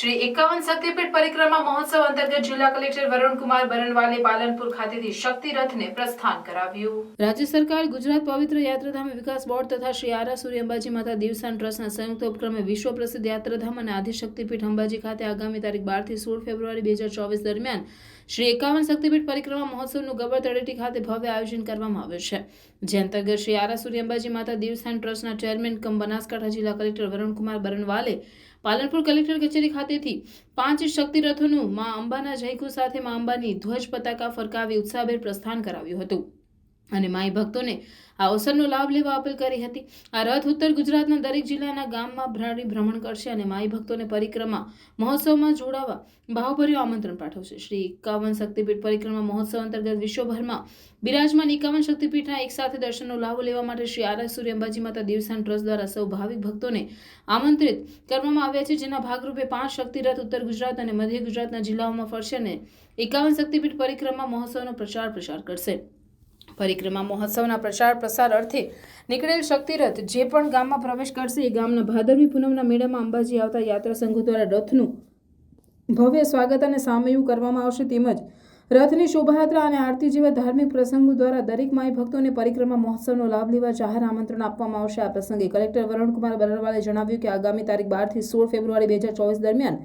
શ્રી એકાવન શક્તિપીઠ પરિક્રમા મહોત્સવ અંતર્ગત જિલ્લા કલેક્ટર વરુણકુમાર બરણવાલે પાલનપુર ખાતેથી શક્તિ રથને પ્રસ્થાન કરાવ્યું. રાજ્ય સરકાર ગુજરાત પવિત્ર યાત્રાધામ વિકાસ બોર્ડ તથા શ્રી આરા સૂર્ય અંબાજી માતા દિવસાન ટ્રસ્ટના સંયુક્ત ઉપક્રમે વિશ્વ પ્રસિદ્ધ યાત્રાધામ અને આદિશક્તિપીઠ અંબાજી ખાતે આગામી તારીખ બારથી સોળ ફેબ્રુઆરી બે હજાર ચોવીસ દરમિયાન શ્રી એકાવન શક્તિપીઠ પરિક્રમા મહોત્સવનું ગબર તળેટી ખાતે ભવ્ય આયોજન કરવામાં આવ્યું છે. જે અંતર્ગત શ્રી આરા સૂર્ય અંબાજી માતા દિવસાન ટ્રસ્ટના ચેરમેન કમ બનાસકાંઠા જિલ્લા કલેક્ટર વરુણકુમાર બરણવાલે પાલનપુર કલેક્ટર કચેરી ખાતેથી પાંચ શક્તિરથોનું મા અંબાના જયકુ સાથે મા અંબાની ધ્વજ પતાકા ફરકાવી ઉત્સાહભેર પ્રસ્થાન કરાવ્યું હતું. અને માઈ ભક્તોને આ અવસરનો લાભ લેવા અપીલ કરી હતી. આ રથ ઉત્તર ગુજરાતના દરેક જિલ્લાના ગામમાં ભ્રાડી ભ્રમણ કરશે અને માઈ ભક્તોને પરિક્રમા મહોત્સવમાં જોડાવા ભાવભર્યું આમંત્રણ પાઠવશે. શ્રી એકાવન શક્તિપીઠ પરિક્રમા મહોત્સવ અંતર્ગત વિશ્વભરમાં બિરાજમાન એકાવન શક્તિપીઠના એક સાથે દર્શનનો લાભો લેવા માટે શ્રી આરાસુરી અંબાજી માતા દેવસાન ટ્રસ્ટ દ્વારા સૌ ભાવિક ભક્તોને આમંત્રિત કરવામાં આવ્યા છે, જેના ભાગરૂપે પાંચ શક્તિ રથ ઉત્તર ગુજરાત અને મધ્ય ગુજરાતના જિલ્લાઓમાં ફરશે અને એકાવન શક્તિપીઠ પરિક્રમા મહોત્સવનો પ્રચાર પ્રસાર કરશે. પરિક્રમા મહોત્સવના પ્રચાર પ્રસાર અર્થે નીકળેલ શક્તિરથ જે પણ ગામમાં પ્રવેશ કરશે એ ગામના ભાદરવી પૂનમના મેળામાં અંબાજી આવતા યાત્રા સંઘો દ્વારા રથનું ભવ્ય સ્વાગત અને સામયું કરવામાં આવશે. તેમજ રથની શોભાયાત્રા અને આરતી જેવા ધાર્મિક પ્રસંગો દ્વારા દરેક માય ભક્તોને પરિક્રમા મહોત્સવનો લાભ લેવા જાહેર આમંત્રણ આપવામાં આવશે. આ પ્રસંગે કલેક્ટર વરુણકુમાર બરવાલે જણાવ્યું કે આગામી તારીખ બારથી સોળ ફેબ્રુઆરી બે હજાર ચોવીસ દરમિયાન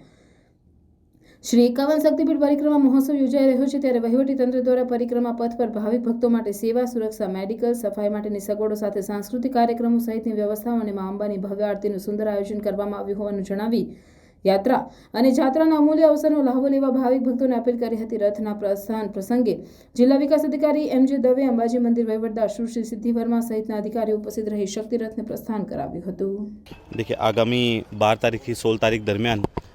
શ્રી એકાવન શક્તિપીઠ પરિક્રમા મહોત્સવ યોજાઈ રહ્યો છે ત્યારે વહીવટી તંત્ર દ્વારા પરિક્રમા પથ પર ભાવિક ભક્તો માટે સેવા, સુરક્ષા, મેડિકલ, સફાઈ માટેની સગવડો સાથે સાંસ્કૃતિક કાર્યક્રમો સહિતની વ્યવસ્થાઓ અને મા અંબાની ભવ્ય આરતીનું સુંદર આયોજન કરવામાં આવ્યું હોવાનું જણાવી યાત્રા અને જાત્રાના અમૂલ્ય અવસરનો લાભો લેવા ભાવિક ભક્તોને અપીલ કરી હતી રથના પ્રસ્થાન પ્રસંગે. જિલ્લા વિકાસ અધિકારી એમ જે દવે, અંબાજી મંદિર વહીવટદાર સુશ્રી સિદ્ધિ વર્મા સહિતના અધિકારીઓ ઉપસ્થિત રહી શક્તિ રથને પ્રસ્થાન કરાવ્યું હતું. દેખે આગામી બાર તારીખથી સોળ તારીખ દરમિયાન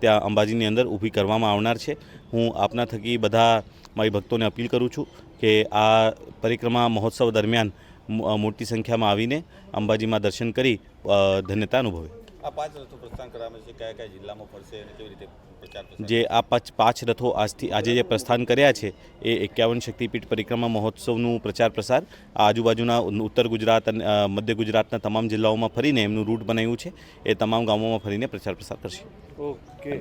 ત્યાં અંબાજીની અંદર ઊભી કરવામાં આવનાર છે. હું આપના થકી બધા મારી ભક્તોને અપીલ કરું છું કે આ પરિક્રમા મહોત્સવ દરમિયાન મોટી સંખ્યામાં આવીને અંબાજીમાં દર્શન કરી ધન્યતા અનુભવે. આ પાંચ રથો પ્રસ્થાન કરવામાં છે કયા કયા જિલ્લામાં ફરશે અને કેવી રીતે જે આ પાંચ પાંચ રથો આજથી આજે જે પ્રસ્થાન કર્યા છે એ એકાવન શક્તિપીઠ પરિક્રમા મહોત્સવનું પ્રચાર પ્રસાર આ આજુબાજુના ઉત્તર ગુજરાત અને મધ્ય ગુજરાતના તમામ જિલ્લાઓમાં ફરીને એમનું રૂટ બનાવ્યું છે એ તમામ ગામોમાં ફરીને પ્રચાર પ્રસાર કરશે. ઓકે.